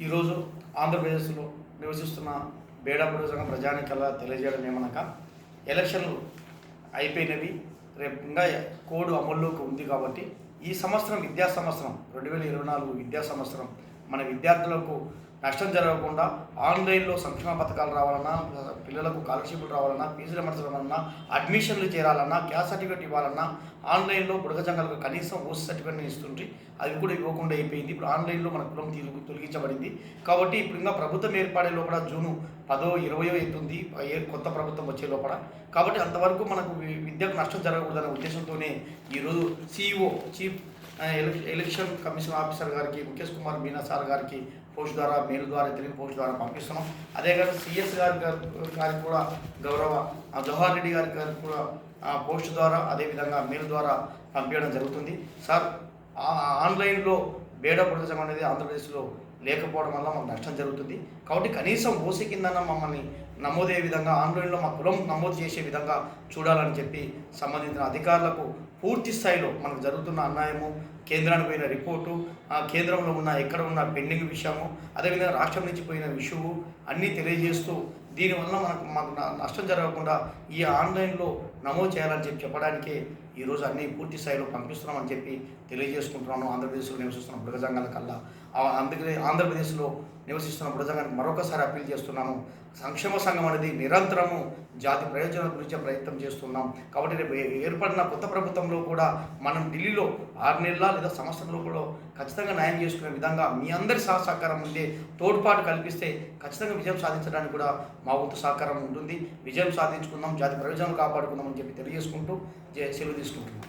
ఈరోజు ఆంధ్రప్రదేశ్లో నివసిస్తున్న బేడాపూడి సంఘం ప్రజానికల్లా తెలియజేయడం ఏమనగా ఎలక్షన్లు అయిపోయినవి రేపు ఇంకా కోడ్ అమల్లోకి ఉంది కాబట్టి ఈ సంవత్సరం విద్యా సంవత్సరం రెండు వేల ఇరవై నాలుగు విద్యా సంవత్సరం మన విద్యార్థులకు నష్టం జరగకుండా ఆన్లైన్లో సంక్షేమ పథకాలు రావాలన్నా పిల్లలకు స్కాలర్షిప్లు రావాలన్నా ఫీజులు అమర్చాలన్నా అడ్మిషన్లు చేరాలన్నా క్యాస్ సర్టిఫికేట్ ఇవ్వాలన్నా ఆన్లైన్లో బుడగజంగాలకు కనీసం ఓసీ సర్టిఫికేట్ ఇస్తుంటే అది కూడా ఇవ్వకుండా అయిపోయింది. ఇప్పుడు ఆన్లైన్లో మన కులం తీరు తొలగించబడింది. కాబట్టి ఇప్పుడు ఇంకా ప్రభుత్వం ఏర్పడే లోపల జూను పదో ఇరవయో అవుతుంది కొత్త ప్రభుత్వం వచ్చే లోపల. కాబట్టి అంతవరకు మనకు విద్యకు నష్టం జరగకూడదనే ఉద్దేశంతోనే ఈరోజు CEO chief elec- election commission officer గారికి ముఖేష్ కుమార్ మీనా సార్ గారికి పోస్ట్ ద్వారా మెయిల్ ద్వారా తెలుగు పోస్ట్ ద్వారా పంపిస్తున్నాం. అదే కాదు సిఎస్ గారి గారికి కూడా గౌరవ జవహర్ రెడ్డి గారి గారికి కూడా పోస్ట్ ద్వారా అదేవిధంగా మెయిల్ ద్వారా పంపించడం జరుగుతుంది. సార్ ఆ- ఆన్లైన్లో బేడ ప్రదేశం అనేది ఆంధ్రప్రదేశ్లో లేకపోవడం వల్ల మాకు నష్టం జరుగుతుంది. కాబట్టి కనీసం ఓసీ కిందన మమ్మల్ని నమోదయ్యే విధంగా ఆన్లైన్లో మా కులం నమోదు చేసే విధంగా చూడాలని చెప్పి సంబంధించిన అధికారులకు పూర్తి స్థాయిలో మనకు జరుగుతున్న అన్యాయము కేంద్రానికి పోయిన రిపోర్టు ఆ కేంద్రంలో ఉన్న ఎక్కడ ఉన్న పెండింగ్ విషయము అదేవిధంగా రాష్ట్రం నుంచి పోయిన విషయము అన్నీ తెలియజేస్తూ దీనివల్ల మనకు మాకు నష్టం జరగకుండా ఈ ఆన్లైన్లో నమోదు చేయాలని చెప్పి చెప్పడానికే ఈరోజు అన్ని పూర్తి స్థాయిలో పంపిస్తున్నామని చెప్పి తెలియజేసుకుంటున్నాను. ఆంధ్రప్రదేశ్లో నివసిస్తున్న మృగజంగాల కల్లా. అందుకనే ఆంధ్రప్రదేశ్లో నివసిస్తున్న బుడజంగానికి మరొకసారి అప్పీల్ చేస్తున్నాను. సంక్షేమ సంఘం అనేది నిరంతరము జాతి ప్రయోజనాల గురించి ప్రయత్నం చేస్తున్నాం. కాబట్టి రేపు ఏర్పడిన కొత్త ప్రభుత్వంలో కూడా మనం ఢిల్లీలో ఆరు నెలల లేదా సంవత్సరంలో కూడా ఖచ్చితంగా న్యాయం చేసుకునే విధంగా మీ అందరి సహ సహకారం ఉండే తోడ్పాటు కల్పిస్తే ఖచ్చితంగా విజయం సాధించడానికి కూడా మా వంతు సహకారం ఉంటుంది. విజయం సాధించుకుందాం జాతి ప్రయోజనాలు కాపాడుకుందాం అని చెప్పి తెలియజేసుకుంటూ జై- సెలవు తీసుకుంటున్నాం.